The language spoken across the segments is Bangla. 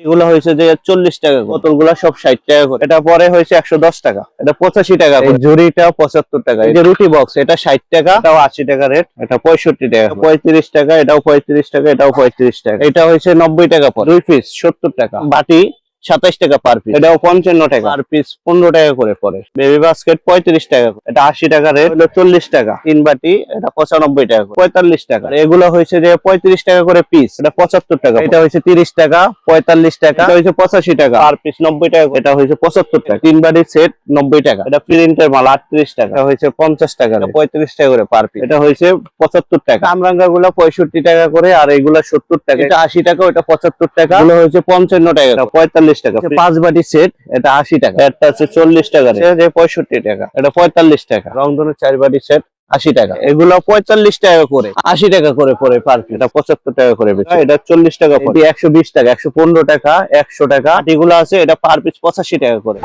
এগুলো হয়েছে যে চল্লিশ টাকা বোতলগুলা সব ষাট টাকা করে। এটা পরে হয়েছে একশো দশ টাকা। এটা পঁচাশি টাকা জুড়িটা পঁচাত্তর টাকা। এই যে রুটি বক্স এটা ষাট টাকা। এটাও আশি টাকা রেট এটা পঁয়ষট্টি টাকা পঁয়ত্রিশ টাকা এটাও পঁয়ত্রিশ টাকা এটাও পঁয়ত্রিশ টাকা। এটা হয়েছে নব্বই টাকা পর। দুই পিস সত্তর টাকা। বাটি সাতাইশ টাকা পার পিস এটাও পঞ্চান্ন টাকা। পার পিস পনেরো টাকা করে পরে বেবি বাস্কেট পঁয়ত্রিশ টাকা। এটা আশি টাকা রেট হলো চল্লিশ টাকা। তিন বাটি এটা পঁচানব্বই টাকা পঁয়তাল্লিশ টাকা। এগুলো হয়েছে যে পঁয়ত্রিশ টাকা করে পিস এটা পঁচাত্তর টাকা এটা হয়েছে তিরিশ টাকা পঁয়তাল্লিশ টাকা। এটা হয়েছে পঁচাশি টাকা। পার পিস নব্বই টাকা এটা হয়েছে পঁচাত্তর টাকা। তিন বাটি সেট নব্বই টাকা। এটা প্রিন্টের মাল আটত্রিশ টাকা। এটা হয়েছে পঞ্চাশ টাকা পঁয়ত্রিশ টাকা করে পার পিস এটা হয়েছে পঁচাত্তর টাকা। আমরাঙ্গা গুলো পঁয়ষট্টি টাকা করে আর এগুলা সত্তর টাকা। এটা আশি টাকা ওটা পঁচাত্তর টাকা। হয়েছে পঞ্চান্ন টাকা এটা টাকা পাঁচ বাটি সেট এটা আশি টাকা। এটা আছে চল্লিশ টাকা পঁয়ষট্টি টাকা। এটা পঁয়তাল্লিশ টাকা। রংধনু চার বাটি সেট আশি টাকা। এগুলো পঁয়তাল্লিশ টাকা করে। আশি টাকা করে পরে পার এটা পঁচাত্তর টাকা করে এটা চল্লিশ টাকা একশো বিশ টাকা একশো পনেরো টাকা একশো টাকা। এগুলো আছে এটা পার পিস পঁচাশি টাকা করে।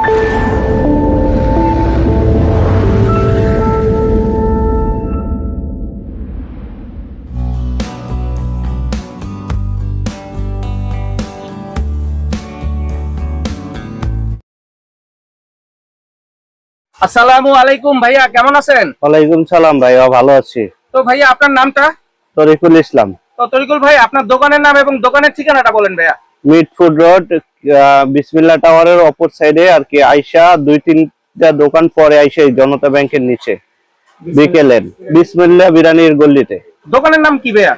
আসসালামু আলাইকুম ভাইয়া কেমন আছেন? ওয়ালাইকুম সালাম ভাইয়া ভালো আছি। তো ভাইয়া আপনার নামটা? তরিকুল ইসলাম। তো তরিকুল ভাই আপনার দোকানের নাম এবং দোকানের ঠিকানাটা বলেন ভাইয়া। মিড ফুড রোড বিসমিল্লা টাওয়ারের অপর সাইডে আর কি আইসা দুই তিনটা দোকান পরে আইসা এই জনতা ব্যাংকের নিচে বিকেলের। বিসমিল্লা বিরানির গল্লিতে। দোকানের নাম কি ভাইয়া?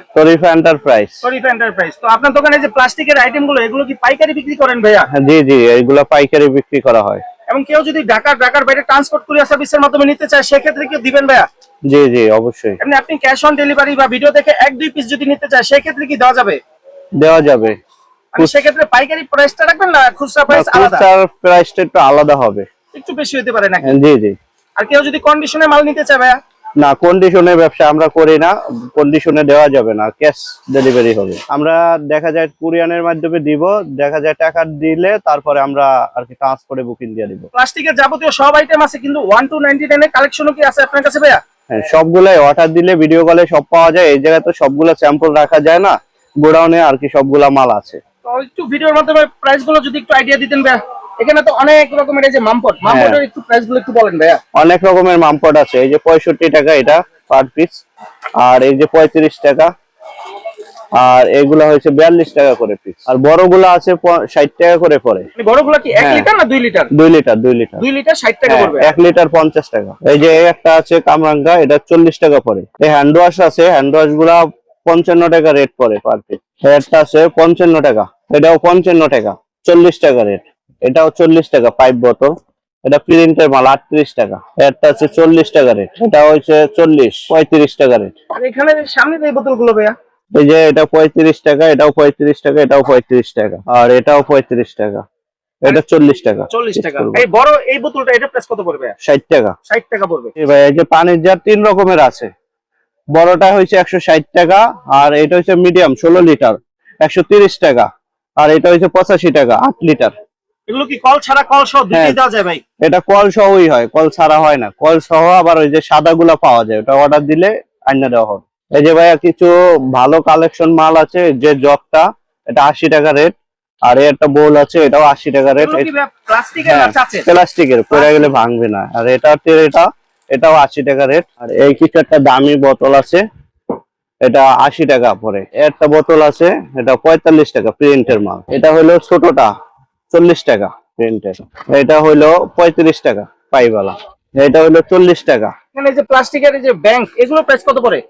এন্টারপ্রাইজ শরীফ এন্টারপ্রাইজ তো আপনার দোকানে যে প্লাস্টিকের আইটেমগুলো এগুলো কি পাইকারি বিক্রি করেন ভাইয়া? হ্যাঁ, জি জি এইগুলা পাইকারি বিক্রি করা হয়। এবং কেউ যদি ঢাকা ঢাকার বাইরে ট্রান্সপোর্ট কুরিয়ার সার্ভিসের মাধ্যমে নিতে চায় সেক্ষেত্রে কি দিবেন ভাইয়া? জি জি অবশ্যই। এমনি আপনি ক্যাশ অন ডেলিভারি বা ভিডিও দেখে এক দুই পিস যদি নিতে চায় সেক্ষেত্রে কি দেওয়া যাবে? দেওয়া যাবে। মানে সেক্ষেত্রে পাইকারি প্রাইসটা রাখবেন না খুচরা প্রাইস আলাদা? প্রাইসটা একটু আলাদা হবে। একটু বেশি হতে পারে নাকি? জি জি। আর কেউ যদি কন্ডিশনে মাল নিতে চায় ভাইয়া? না কন্ডিশনের ব্যবসা আমরা করি না কন্ডিশনে দেওয়া যাবে না ক্যাশ ডেলিভারি হবে। আমরা দেখা যায় কুরিয়ানের মাধ্যমে দিব দেখা যায় টাকা দিলে তারপরে আমরা আর কি ট্রান্সপোর্টে বুকিং দিয়ে দিব। প্লাস্টিকের যাবতীয় সব আইটেম আছে কিন্তু ওয়ান টু নাইনটি নাইনের কালেকশনও কি আছে আপনার কাছে ভাইয়া? হ্যাঁ সবগুলাই অর্ডার দিলে ভিডিও কলে সব পাওয়া যায় এই জায়গায় তো সবগুলা স্যাম্পল রাখা যায় না গোডাউনে আর কি সবগুলা মাল আছে। তো একটু ভিডিওর মাধ্যমে প্রাইসগুলো যদি একটু আইডিয়া দিতেন ভাইয়া। এখানে তো অনেক রকমের এই যে মামপট মামপটের একটু প্রাইসগুলো একটু বলেন ভাইয়া। অনেক রকমের মামপট আছে এই যে পঁয়ষট্টি টাকা এটা পার পিস আর এই যে পঁয়ত্রিশ টাকা আর এগুলা হয়েছে বিয়াল্লিশ টাকা করে পিস আর বড়গুলা আছে ষাট টাকা করে পড়ে। মানে বড়গুলো কি এক হ্যাঁ। লিটার না দুই লিটার? দুই লিটার দুই লিটার। দুই লিটার ষাট টাকা হ্যাঁ, পড়বে। এক লিটার পঞ্চাশ টাকা। এই যে একটা আছে কামরাঙ্গা এটা চল্লিশ টাকা পড়ে। এই হ্যান্ড ওয়াশ আছে হ্যান্ড ওয়াশগুলা পঞ্চান্ন টাকা রেট পড়ে পার পিস একটা আছে পঞ্চান্ন টাকা এটাও পঞ্চান্ন টাকা চল্লিশ টাকা রেট এটাও চল্লিশ টাকা পাইপ বোতল এটা প্রিন্টের মাল আটত্রিশ টাকা। একটা আছে চল্লিশ টাকা রেট এটা হচ্ছে চল্লিশ পঁয়ত্রিশ টাকা রেট এখানে সামনে যে বোতলগুলো ভাইয়া? এই যে এটা পঁয়ত্রিশ টাকা এটাও পঁয়ত্রিশ টাকা এটাও পঁয়ত্রিশ টাকা। আর এটাও পঁয়ত্রিশ টাকা। এটা চল্লিশ টাকা। চল্লিশ টাকা। এই বড় এই বোতলটা এটা প্রাইস কত পড়বে? ষাট টাকা। ষাট টাকা পড়বে। এই ভাই এই যে পানির জার তিন রকমের আছে। বড়টা হয়েছে একশো ষাট টাকা আর এটা হচ্ছে মিডিয়াম ষোলো লিটার একশো তিরিশ টাকা আর এটা হচ্ছে পঁচাশি টাকা আট লিটার এগুলো কি কল ছাড়া কল সহ দুটোই হ্যাঁ। দেওয়া যায় ভাই? এটা কল সহই হয় কল ছাড়া হয় না। কল সহ আবার ওই যে সাদা গুলা পাওয়া যায় ওটা অর্ডার দিলে আইনা দেওয়া হবে। এই যে ভাইয়া কিছু ভালো কালেকশন মাল আছে যে জগটা এটা আশি টাকা রেট আর একটা বোল আছে এটাও আশি টাকা রেট প্লাস্টিকের হ্যাঁ। পড়ে গেলে ভাঙবে না। আর এটা এটা এটাও আশি টাকা রেট আর এই কিছু একটা দামি বোতল আছে এটা আশি টাকা পরে একটা বোতল আছে এটা পঁয়তাল্লিশ টাকা প্রিন্টের মাল। এটা হলো ছোটটা চল্লিশ টাকা প্রিন্টের। এটা হইল পঁয়ত্রিশ টাকা পাইবালা এটা হলো চল্লিশ টাকা। এই যে প্লাস্টিকের যে ব্যাংক এগুলো প্রাইস কত পড়ে?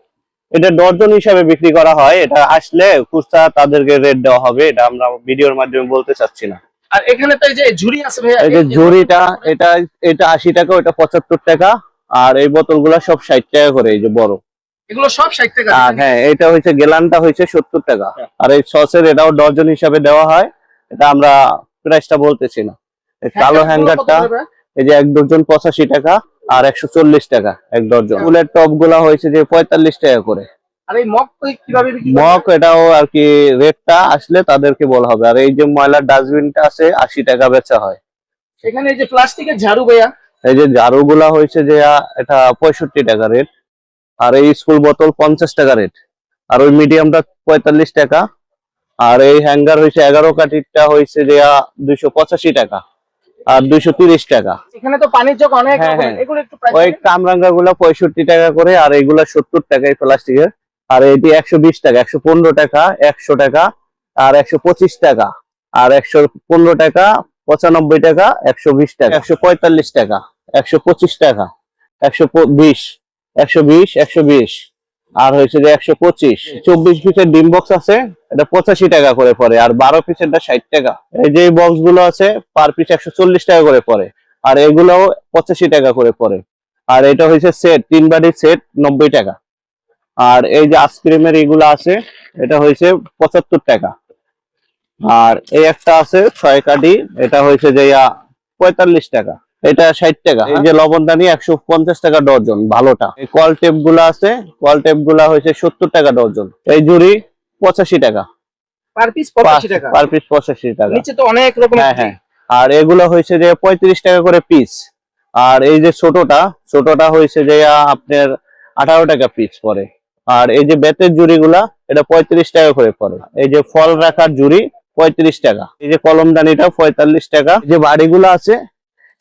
এটা ডর্জন হিসাবে বিক্রি করা হয়। এটা আসলে খুচরা তাদেরকে রেট দেওয়া হবে এটা আমরা ভিডিওর মাধ্যমে বলতে চাচ্ছি না। আর এখানে তো এই যে ঝুড়ি আছে ভাইয়া এই যে ঝুড়িটা এটা এটা আশি টাকা ওটা পঁচাত্তর টাকা। আর এই বোতলগুলা সব ষাট টাকা করে এই যে বড়। এগুলো সব ষাট টাকা আর হ্যাঁ এটা হচ্ছে গেলানটা হয়েছে সত্তর টাকা। হ্যাঁ। আর এই সসের এটাও ডজন হিসাবে দেওয়া হয়। এটা আমরা প্রাইসটা বলতেছি না। কালো হ্যাঙ্গারটা এই যে এক ডজন পঁচাশি টাকা আর একশো চল্লিশ টাকা এক ডজন। ফুলের টপগুলা হয়েছে যে পঁয়তাল্লিশ টাকা করে। মগ এটাও আর কি রেটটা আসলে তাদেরকে বলা হবে। আর এই যে ময়লার ডাস্টবিনটা আছে আশি টাকা বেচা হয়। এখানে এই যে প্লাস্টিকের ঝাড়ু ভাইয়া। এই যে ঝাড়ুগুলা হয়েছে যে এটা পঁয়ষট্টি টাকা রেট আর এই স্কুল বোতল পঞ্চাশ টাকা রেট আর ওই মিডিয়ামটা পঁয়তাল্লিশ টাকা। আর এই হ্যাঙ্গার হয়েছে এগারো কাঠিরটা হয়েছে যে দুইশো পঁচাশি টাকা আর দুইশো তিরিশ টাকা। এখানে তো পানির জগ অনেক হ্যাঁ, হ্যাঁ। এগুলো ওই কামরাঙ্গা গুলা পঁয়ষট্টি টাকা করে আর এইগুলা সত্তর টাকা এই প্লাস্টিকের। আর এটি একশো বিশ টাকা একশো পনেরো টাকা একশো টাকা আর একশো পঁচিশ টাকা আর একশো পনেরো টাকা পঁচানব্বই টাকা একশো বিশ টাকা। একশো পঁয়তাল্লিশ টাকা। একশো পঁচিশ টাকা একশো বিশ একশো বিশ একশো বিশ। আর হয়েছে যে একশো পঁচিশ। চব্বিশ পিসের ডিম বক্স আছে, এটা পঁচাশি টাকা করে পড়ে, আর বারো পিসেরটা ষাট টাকা। এই যে বক্সগুলো আছে পার পিস একশো চল্লিশ টাকা করে পড়ে, আর এগুলোও পঁচাশি টাকা করে পড়ে। আর এটা হয়েছে সেট তিন বাটির সেট নব্বই টাকা। আর এই যে আইসক্রিমের এগুলো আছে, এটা হয়েছে পঁচাত্তর টাকা। আর এই একটা আছে ছয় কাটি এটা হয়েছে যে পঁয়তাল্লিশ টাকা। এটা ষাট টাকা এই যে লবণদানি একশো পঞ্চাশ টাকা ডজন ভালোটা। কল টেপগুলা আছে কল টেপগুলা হয়েছে সত্তর টাকা ডজন। এই জুড়ি পঁচাশি টাকা। পার পিস 85 টাকা। পার পঁচাশি টাকা। নিচে তো অনেক রকমের হ্যাঁ হ্যাঁ। আর এগুলো হয়েছে যে পঁয়ত্রিশ টাকা করে পিস। আর এই যে ছোটটা ছোটটা হয়েছে যে আপনার আঠারো টাকা পিস পরে। আর এই যে বেতের জুড়িগুলা এটা পঁয়ত্রিশ টাকা করে পড়ে এই যে ফল রাখার জুড়ি পঁয়ত্রিশ টাকা। এই যে কলমদানিটা পঁয়তাল্লিশ টাকা। যে বাড়িগুলো আছে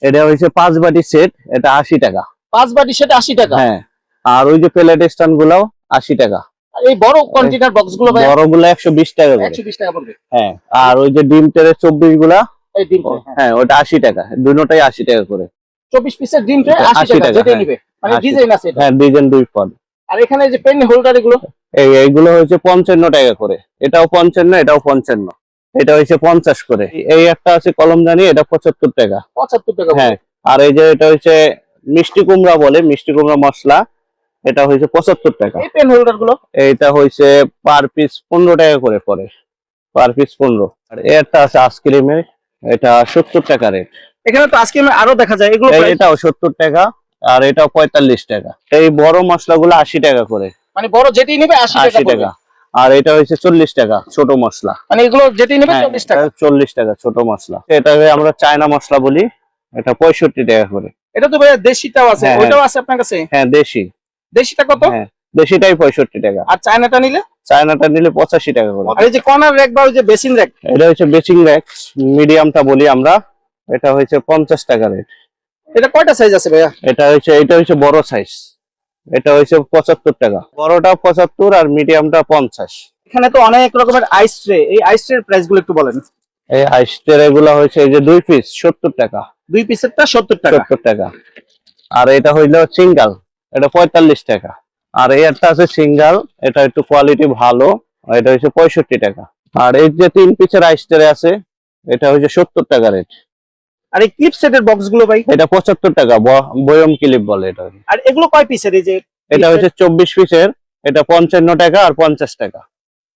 এটা হয়েছে পাঁচ বাটি সেট এটা আশি টাকা। পাঁচ বাটি সেট 80 টাকা? হ্যাঁ আর ওই যে প্লেট স্ট্যান্ড গুলাও আশি টাকা। আর এই বড় কন্টেনার বক্সগুলো ভাই? বড়গুলো একশো বিশ টাকা করে। 120 টাকা পড়বে। হ্যাঁ আর ওই যে ডিম তেলের চব্বিশগুলা হ্যাঁ। হ্যাঁ ওটা আশি টাকা। আশি টাকা করে। 24 পিসের ডিম ট্রে 80 80 টাকা টাকা, যেটা হ্যাঁ। নিবে। মানে ডিজাইন আছে হ্যাঁ ডিজাইন দুই পদ। আর এখানে যে পেন হোল্ডার এগুলো? এই এইগুলো পঞ্চান্ন টাকা করে। এটাও পঞ্চান্ন এটাও পঞ্চান্ন। এটা হচ্ছে পঞ্চাশ করে। এই একটা আছে কলমদানি এটা পঁচাত্তর টাকা। 75 টাকা হ্যাঁ আর এই যে এটা হচ্ছে মিষ্টি কুমড়া বলে মিষ্টি কুমড়া মশলা এটা হচ্ছে পঁচাত্তর টাকা। এই পেন হোল্ডারগুলো? এইটা হচ্ছে পার পিস পনেরো টাকা করে পড়ে পার পিস পনেরো। আর একটা আছে আইসক্রিমের এটা সত্তর টাকা রেট এখানে তো আজকে আমি আরও দেখা যায় এগুলো এটাও সত্তর টাকা আর এটাও পঁয়তাল্লিশ টাকা। এই বড় মশলাগুলো আশি টাকা করে। মানে বড় যেটি নিবে 80 টাকা আশি টাকা। আর এটা হচ্ছে চল্লিশ টাকা ছোট মশলা। মানে এগুলো যেটি নিবে হ্যাঁ, 40 টাকা। চল্লিশ টাকা ছোট মশলা। এটাকে আমরা চায়না মশলা বলি এটা পঁয়ষট্টি টাকা করে। এটা তো ভাই দেশিটাও আছে হ্যাঁ, ওইটাও আছে আপনার কাছে? হ্যাঁ দেশি। দেশিটা কত? হ্যাঁ দেশিটাই পঁয়ষট্টি টাকা। আর চায়নাটা নিলে? চায়নাটা নিলে পঁচাশি টাকা করে। আর এই যে কর্নার র্যাক বা ওই যে বেসিন র্যাক? এটা হচ্ছে বেচিং র্যাক মিডিয়ামটা বলি আমরা। এটা হচ্ছে পঞ্চাশ টাকা রেট। এটা কয়টা সাইজ আছে ভাইয়া? এটা হচ্ছে এটা হচ্ছে বড় সাইজ এটা হচ্ছে পঁচাত্তর টাকা। বড়টা পঁচাত্তর আর মিডিয়ামটা পঞ্চাশ। এখানে তো অনেক রকমের আইস ট্রে এই আইস ট্রের প্রাইসগুলো একটু বলেন। এই আইস্টের এগুলা হয়েছে এই যে দুই পিস সত্তর টাকা। দুই পিসেরটা সত্তর টাকা। সত্তর টাকা। আর এটা হইল সিঙ্গাল এটা পঁয়তাল্লিশ টাকা। আর এই একটা আছে সিঙ্গাল এটা একটু কোয়ালিটি ভালো এটা হচ্ছে পঁয়ষট্টি টাকা। আর এই যে তিন পিসের আইস্টারে আছে এটা হচ্ছে সত্তর টাকা রেট আর এই ক্লিপ সেটের বক্সগুলো ভাই? এটা পঁচাত্তর টাকা ব- বয়ম ক্লিপ বলে এটা। আর এগুলো কয় পিসের এই যে এটা হচ্ছে চব্বিশ পিসের এটা পঞ্চান্ন টাকা আর পঞ্চাশ টাকা।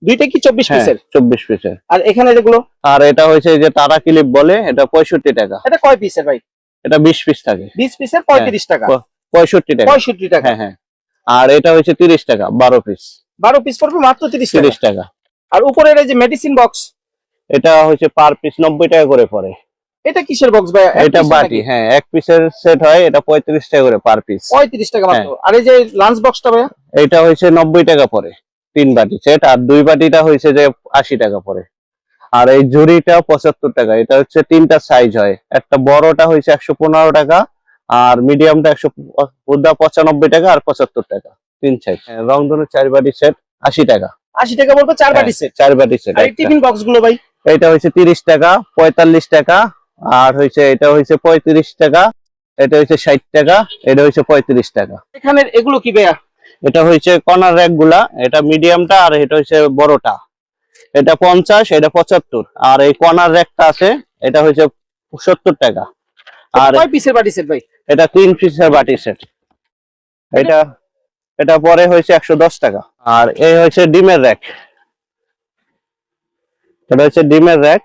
দুইটা কি চব্বিশ হ্যাঁ পিসের চব্বিশ পিসের আর এখানে যেগুলো? আর এটা হচ্ছে যে তারা ক্লিপ বলে এটা পঁয়ষট্টি টাকা। এটা কয় পিসের ভাই? এটা বিশ পিস থাকে। বিশ পিসের পঁয়ত্রিশ টাকা। প- পঁয়ষট্টি টাকা। পঁয়ষট্টি টাকা। হ্যাঁ হ্যাঁ। আর এটা হচ্ছে তিরিশ টাকা বারো পিস বারো পিস পড়বে মাত্র তিরিশ টাকা। তিরিশ টাকা। আর উপরের এই যে মেডিসিন বক্স এটা হচ্ছে পার পিস নব্বই টাকা করে পড়ে। এটা কিসের বক্স ভাই এটা বাটি হ্যাঁ এক পিসের সেট হয় এটা পঁয়ত্রিশ টাকা করে পার পিস পঁয়ত্রিশ টাকা মাত্র। হ্যাঁ। আর এই যে লাঞ্চ বক্সটা ভাইয়া? এটা হইছে নব্বই টাকা পড়ে তিন বাটি সেট আর দুই বাটিটা হইছে যে আশি টাকা পড়ে আর এই ঝুড়িটা পঁচাত্তর টাকা এটা হচ্ছে তিনটা সাইজ হয়। একটা বড়টা একশো পনেরো টাকা আর মিডিয়ামটা একশো বুদ্ধা পঁচানব্বই টাকা আর পঁচাত্তর টাকা তিন সাইজ রংধনু চার বাটি সেট আশি টাকা। আশি টাকা বলবে চার বাটি সেট চার বাটি সেট আর টিফিন বক্সগুলো ভাই? এটা হচ্ছে তিরিশ টাকা পঁয়তাল্লিশ টাকা আর হয়েছে এটা হচ্ছে পঁয়ত্রিশ টাকা এটা হচ্ছে ষাট টাকা এটা হচ্ছে পঁয়ত্রিশ টাকা। এখানে এগুলো কি ভাইয়া? এটা হচ্ছে কর্নার র্যাকগুলা এটা মিডিয়ামটা আর এটা হচ্ছে বড়টা। এটা পঞ্চাশ এটা পঁচাত্তর। আর এই কর্নার র্যাকটা আছে এটা হচ্ছে সত্তর টাকা। আর কয় পিসের বাটি সেট ভাই? এটা তিন পিসের বাটি সেট এটা এটা পরে হয়েছে একশো দশ টাকা। আর এই হচ্ছে ডিমের র্যাক। এটা হচ্ছে ডিমের র্যাক।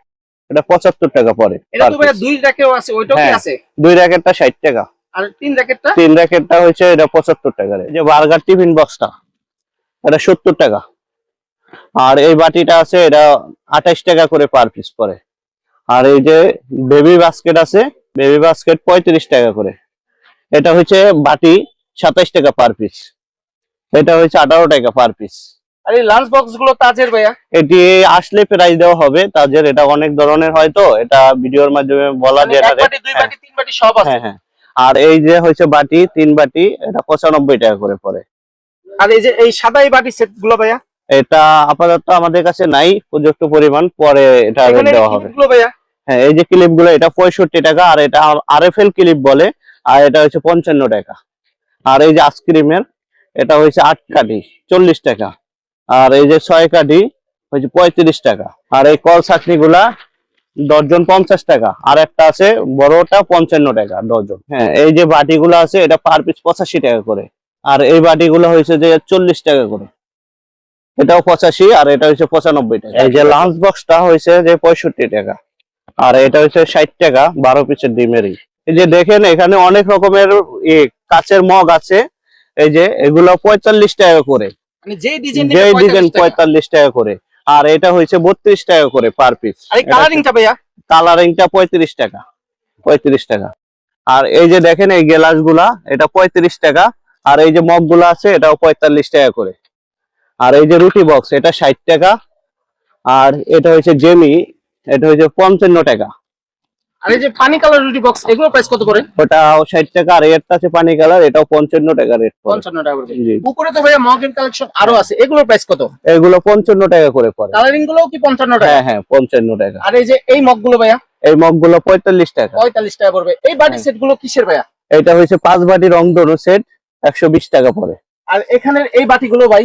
এটা পঁচাত্তর টাকা পরে এটা তো piece। দুই র্যাকেও আছে ওইটাও কি হ্যাঁ। আছে? দুই র্যাকেটটা ষাট টাকা। আর তিন র্যাকেটটা? তিন র্যাকেটটা হচ্ছে এটা পঁচাত্তর টাকা এই যে বার্গার টিফিন বক্সটা এটা সত্তর টাকা। আর এই বাটিটা আছে এটা আঠাইশ টাকা করে পার পিস পরে। আর এই যে বেবি বাস্কেট আছে বেবি বাস্কেট পঁয়ত্রিশ টাকা করে। এটা হচ্ছে বাটি সাতাইশ টাকা পার পিস এটা হচ্ছে আঠারো টাকা পার পিস আর এই লাঞ্চ বক্সগুলো তাজের ভাইয়া? এটি আসলে প্রাইস দেওয়া হবে এটা অনেক ধরনের হয় তো এটা ভিডিওর মাধ্যমে বলা মানে যায় না বাটি দুই বাটি তিন বাটি সব আছে। হ্যাঁ হ্যাঁ। আর এই যে হচ্ছে বাটি তিন বাটি এটা পঁচানব্বই টাকা করে পড়ে। আর এই যে এই সাদা এই বাটি সেটগুলো ভাইয়া? এটা আপাতত আমাদের কাছে নাই পর্যাপ্ত পরিমাণ পরে এটা দেওয়া হবে। হ্যাঁ এই যে ক্লিপগুলো এটা পঁয়ষট্টি টাকা আর এটা আর এফ এল ক্লিপ বলে আর এটা হচ্ছে পঞ্চান্ন টাকা। আর এই যে আইসক্রিমের এটা হচ্ছে আট কাঠি চল্লিশ টাকা। আর এই যে ছয় কাঠি হচ্ছে পঁয়ত্রিশ টাকা। আর এই কল চাটনি গুলা দর্জন পঞ্চাশ টাকা। আর একটা আছে বড়টা পঞ্চান্ন টাকা ডজন হ্যাঁ এই যে বাটিগুলো আছে, এটা পার পিস পঁচাশি টাকা করে। আর এই বাটিগুলো হয়েছে যে চল্লিশ টাকা করে। এটাও পঁচাশি, আর এটা হচ্ছে পঁচানব্বই টাকা। এই যে লাঞ্চ বক্সটা হয়েছে যে পঁয়ষট্টি টাকা। আর এটা হচ্ছে ষাট টাকা, বারো পিসের ডিমেরই। এই যে দেখেন, এখানে অনেক রকমের কাচের মগ আছে। এই যে এগুলো পঁয়তাল্লিশ টাকা করে। মানে যেই ডিজাইন ডিজাইন পঁয়তাল্লিশ টাকা। করে। আর এটা হচ্ছে বত্রিশ টাকা করে পার পিস কালারিংটা ভাইয়া। কালারিংটা পঁয়ত্রিশ টাকা। পঁয়ত্রিশ টাকা। আর এই যে দেখেন এই গ্লাসগুলা এটা পঁয়ত্রিশ টাকা। আর এই যে মগগুলা আছে এটাও পঁয়তাল্লিশ টাকা করে। আর এই যে রুটি বক্স এটা ষাট টাকা। আর এটা হচ্ছে জেমি এটা হচ্ছে পঞ্চান্ন টাকা। আর এই যে পানি কালার রুটি বক্স এগুলো প্রাইস কত করে? ওটাও ষাট টাকা আর এরটা আছে পানি কালার এটাও পঞ্চান্ন টাকা রেট পড়ে। পঞ্চান্ন টাকা করে। উপরে তো ভাইয়া মগের কালেকশন আরও আছে। এগুলোর প্রাইস কত? এগুলো পঞ্চান্ন টাকা করে পড়ে। কালারিংগুলো কি পঞ্চান্ন টাকা? হ্যাঁ হ্যাঁ পঞ্চান্ন টাকা। আর এই যে এই মগগুলো ভাইয়া? এই মগগুলো পঁয়তাল্লিশ টাকা। পঁয়তাল্লিশ টাকা পড়বে। এই বাটি হ্যাঁ। সেটগুলো কিসের ভাইয়া? এটা হচ্ছে পাঁচ বাটি রং ধনু সেট একশো বিশ টাকা পড়ে। আর এখানের এই বাটিগুলো ভাই?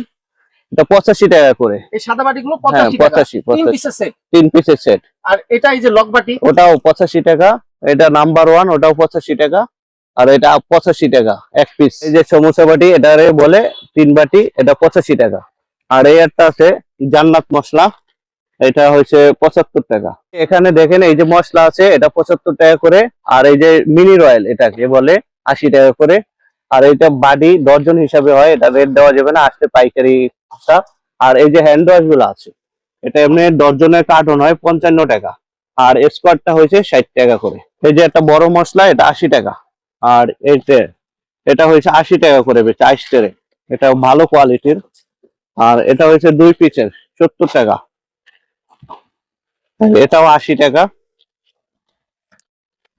এটা পঁচাশি টাকা করে। এই সাদা বাটিগুলো হ্যাঁ টাকা। তিন পিসের সেট তিন পিসের সেট আর এটা এই যে লক বাটি। ওটাও পঁচাশি টাকা এটা নাম্বার ওয়ান ওটাও পঁচাশি টাকা আর এটা পঁচাশি টাকা এক পিস এই যে সমোসা বাটি এটারে বলে তিন বাটি এটা পঁচাশি টাকা। আর এই একটা আছে জান্নাত মশলা এটা হচ্ছে পঁচাত্তর টাকা। এখানে দেখেন এই যে মশলা আছে এটা পঁচাত্তর টাকা করে আর এই যে মিনি রয়্যাল এটাকে বলে আশি টাকা করে। আর এটা বাডি দর্জন হিসাবে হয়, এটা রেট দেওয়া যাবে না আসতে পাইকারি। আর এই যে হ্যান্ড ওয়াশগুলো আছে, এটা এমনি দর্জনের কার্টন হয় পঞ্চান্ন টাকা। আর স্কোয়ারটা হয়েছে ষাট টাকা করে। এই যে একটা বড় মশলা, এটা আশি টাকা। আর এইটা এটা হয়েছে আশি টাকা করে বেচে আইস্টেরে এটা ভালো কোয়ালিটির আর এটা হয়েছে দুই পিসের সত্তর টাকা। এটাও আশি টাকা।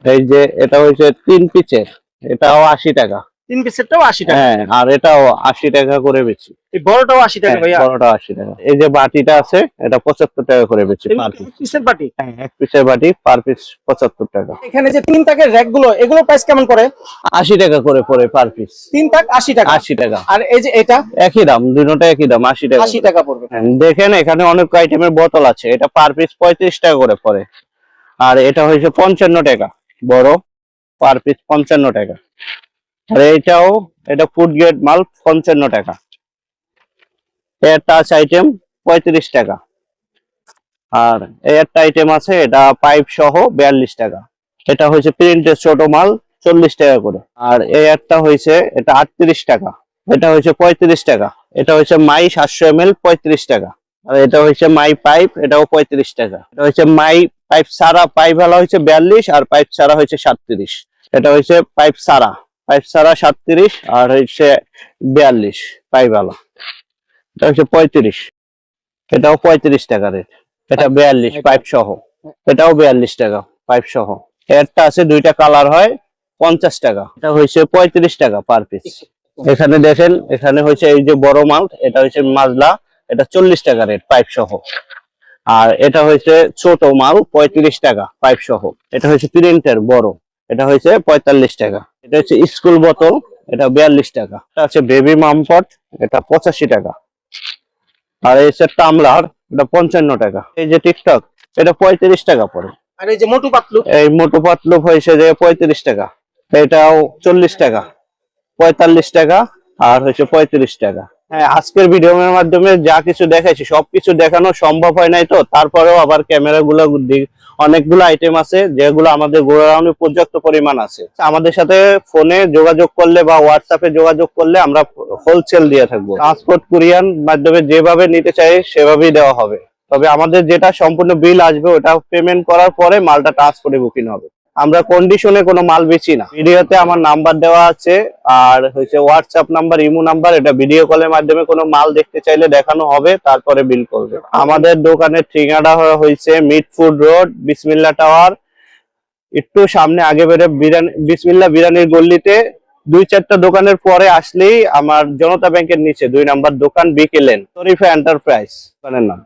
এই যে, এটা হয়েছে তিন পিসের এটাও আশি টাকা। তিন পিসেরটাও আশি টাকা। হ্যাঁ আর এটাও আশি টাকা করে বেচি। এই বড়টাও আশি টাকা হ্যাঁ, ভাইয়া। বড়টা আশি টাকা। এই যে বাটিটা আছে এটা পঁচাত্তর টাকা করে বেচি পার পিসের বাটি? হ্যাঁ এক পিসের বাটি পার পিস পঁচাত্তর টাকা। এখানে যে তিন তাকের র্যাকগুলো এগুলো প্রাইস কেমন করে আশি টাকা করে পড়ে পার পিস। তিন তাক আশি টাকা। আশি টাকা। আর এই যে এটা? একই দাম দুটোটা একই দাম আশি টাকা। আশি টাকা পড়বে। হ্যাঁ, দেখেন এখানে অনেক আইটেমের বোতল আছে। এটা পার পিস পঁয়ত্রিশ টাকা করে পড়ে। আর এটা হয়েছে পঞ্চান্ন টাকা। বড় পার পিস পঞ্চান্ন টাকা। আর এটাও এটা ফুড গ্রেড মাল পঞ্চান্ন টাকা। এর টাচ আইটেম পঁয়ত্রিশ টাকা। আর একটা আইটেম আছে, এটা পাইপ সহ বিয়াল্লিশ টাকা। এটা হয়েছে প্রিন্টের ছোট মাল, চল্লিশ টাকা করে। আর এই একটা হয়েছে, এটা আটত্রিশ টাকা। এটা হয়েছে পঁয়ত্রিশ টাকা। এটা হচ্ছে মাই সাতশো এম এল পঁয়ত্রিশ টাকা। আর এটা হচ্ছে মাই পাইপ, এটাও পঁয়ত্রিশ টাকা। এটা হচ্ছে মাই পাইপ সারা, পাইপ ভালো হচ্ছে বিয়াল্লিশ, আর পাইপ সারা হচ্ছে সাতত্রিশ। এটা হচ্ছে পাইপ সারা। পাইপ সারা সাতত্রিশ আর হচ্ছে বিয়াল্লিশ পাইপ এটা হচ্ছে পঁয়ত্রিশ। এটাও পঁয়ত্রিশ টাকা রেট এটা বিয়াল্লিশ পাইপ সহ। এটাও বিয়াল্লিশ টাকা পাইপ সহ। একটা আছে, দুইটা কালার হয়, পঞ্চাশ টাকা। এটা হয়েছে পঁয়ত্রিশ টাকা পার পিস এখানে দেখেন, এখানে হচ্ছে এই যে বড় মাল, এটা হচ্ছে মাজলা, এটা চল্লিশ টাকা রেট পাইপ সহ। আর এটা হচ্ছে ছোট মাল, পঁয়ত্রিশ টাকা পাইপ সহ। এটা হচ্ছে প্রিন্টের বড়, এটা হচ্ছে পঁয়তাল্লিশ টাকা। এটা হচ্ছে স্কুল বোতল এটা বিয়াল্লিশ টাকা। এটা হচ্ছে বেবি মামপট এটা পঁচাশি টাকা। আর এই হচ্ছে টামলার এটা পঞ্চান্ন টাকা। এই যে টিকটক এটা পঁয়ত্রিশ টাকা পড়ে। আর এই যে মোটু পাতলু এই মোটু পাতলু হয়েছে যে পঁয়ত্রিশ টাকা। এটাও চল্লিশ টাকা পঁয়তাল্লিশ টাকা আর হচ্ছে পঁয়ত্রিশ টাকা। হ্যাঁ আজকের ভিডিওর মাধ্যমে যা কিছু দেখাইছি সবকিছু দেখানো সম্ভব হয় নাই তো তারপরেও আবার ক্যামেরা গুলো অনেকগুলো আইটেম আছে, যেগুলো আমাদের গোড়াউনে পর্যাপ্ত পরিমাণ আছে। আমাদের সাথে ফোনে যোগাযোগ করলে বা হোয়াটসঅ্যাপে যোগাযোগ করলে আমরা হোলসেল দিয়ে থাকব। ট্রান্সপোর্ট কুরিয়ান মাধ্যমে যেভাবে নিতে চাই, সেভাবেই দেওয়া হবে। তবে আমাদের যেটা সম্পূর্ণ বিল আসবে, ওটা পেমেন্ট করার পরে মালটা ট্রান্সপোর্টে বুকিং হবে। আমরা কন্ডিশনে কোনো মাল বেচি না। ভিডিওতে আমার নাম্বার দেওয়া আছে, আর হচ্ছে হোয়াটসঅ্যাপ নাম্বার ইমো নাম্বার এটা ভিডিও কলের মাধ্যমে কোনো মাল দেখতে চাইলে দেখানো হবে, তারপরে বিল করবে। আমাদের দোকানের ঠিকানা হয়েছে মিটফুড রোড, বিসমিল্লা টাওয়ার। একটু সামনে আগে বেড়ে বিরানি বিসমিল্লা বিরানির গল্লিতে। দুই চারটা দোকানের পরে আসলেই আমার জনতা ব্যাংকের নিচে, দুই নাম্বার দোকান বিকেলেন, শরীফা এন্টারপ্রাইজ দোকানের নাম।